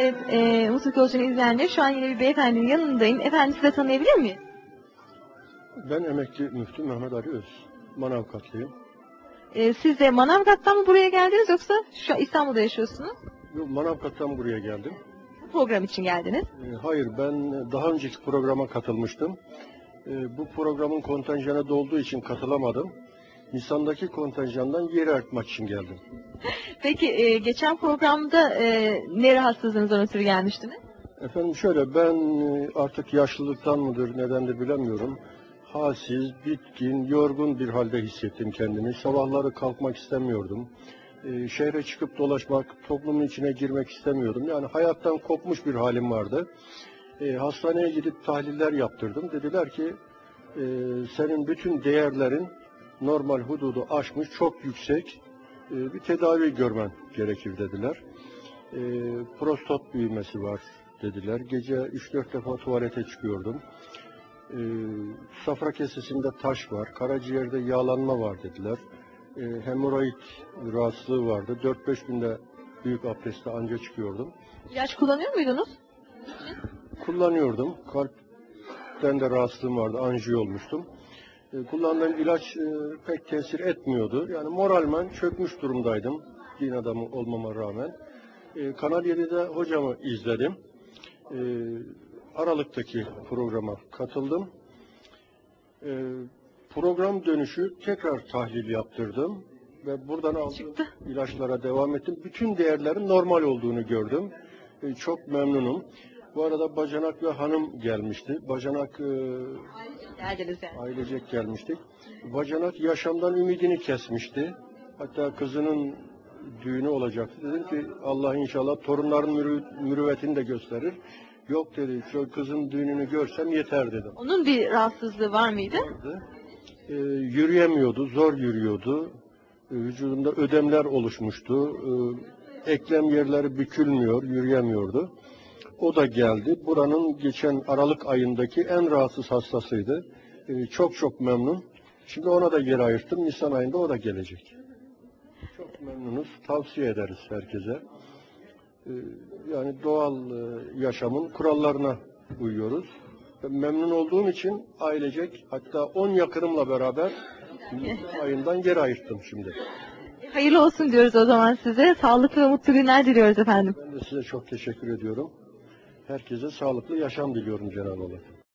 Evet, e, Mutluluk Yolcu'nu izleyenler şu an yine bir beyefendinin yanındayım. Efendim sizi de tanıyabilir miyim? Ben emekli müftü Mehmet Ali Öz. Manavgatlıyım. E, siz de Manavgat'tan mı buraya geldiniz yoksa şu an İstanbul'da yaşıyorsunuz? Yo, Manavgat'tan buraya geldim. Bu program için geldiniz. Ee, hayır ben daha önceki programa katılmıştım. Ee, bu programın kontenjanı dolduğu için katılamadım. Nisan'daki kontenjandan yeri artmak için geldim. Peki e, geçen programda e, ne rahatsızlığınızdan ötürü gelmiştiniz? Efendim şöyle ben e, artık yaşlılıktan mıdır nedendir bilemiyorum. Halsiz, bitkin, yorgun bir halde hissettim kendimi. Sabahları kalkmak istemiyordum. Ee, şehre çıkıp dolaşmak, toplumun içine girmek istemiyordum. Yani hayattan kopmuş bir halim vardı. Ee, hastaneye gidip tahliller yaptırdım. Dediler ki e, senin bütün değerlerin normal hududu aşmış, çok yüksek e, bir tedavi görmen gerekir dediler. E, prostat büyümesi var dediler. Gece 3-4 defa tuvalete çıkıyordum. E, safra kesesinde taş var, karaciğerde yağlanma var dediler. E, hemoroid rahatsızlığı vardı. 4-5 günde büyük abdestte anca çıkıyordum. İlaç kullanıyor muydunuz? Kullanıyordum. Kalpten de rahatsızlığım vardı. Anjiyo olmuştum. E, kullandığım ilaç e, pek tesir etmiyordu. Yani moralmen çökmüş durumdaydım. Din adamı olmama rağmen. E, Kanal 7'de hocamı izledim. E, Aralık'taki programa katıldım. E, program dönüşü tekrar tahlil yaptırdım. Ve buradan aldığım Çıktı. ilaçlara devam ettim. Bütün değerlerin normal olduğunu gördüm. E, çok memnunum. Bu arada Bacanak ve hanım gelmişti. Bacanak e, Geldiniz yani. ailecek gelmiştik. Bacanak yaşamdan ümidini kesmişti. Hatta kızının düğünü olacaktı. Dedim ki Allah inşallah torunların mürü- mürüvvetini de gösterir. Yok dedi, şu kızın düğününü görsem yeter dedim. Onun bir rahatsızlığı var mıydı? Vardı. Ee, yürüyemiyordu, zor yürüyordu. Ee, vücudunda ödemler oluşmuştu. Ee, eklem yerleri bükülmüyor, yürüyemiyordu. O da geldi. Buranın geçen Aralık ayındaki en rahatsız hastasıydı. Ee, çok çok memnun. Şimdi ona da yer ayırttım. Nisan ayında o da gelecek. Çok memnunuz. Tavsiye ederiz herkese. Ee, yani doğal e, yaşamın kurallarına uyuyoruz. Memnun olduğum için ailecek hatta 10 yakınımla beraber Nisan ayından yer ayırttım şimdi. Hayırlı olsun diyoruz o zaman size. Sağlıklı ve mutlu günler diliyoruz efendim. Ben de size çok teşekkür ediyorum. Herkese sağlıklı yaşam diliyorum Cenab-ı Allah.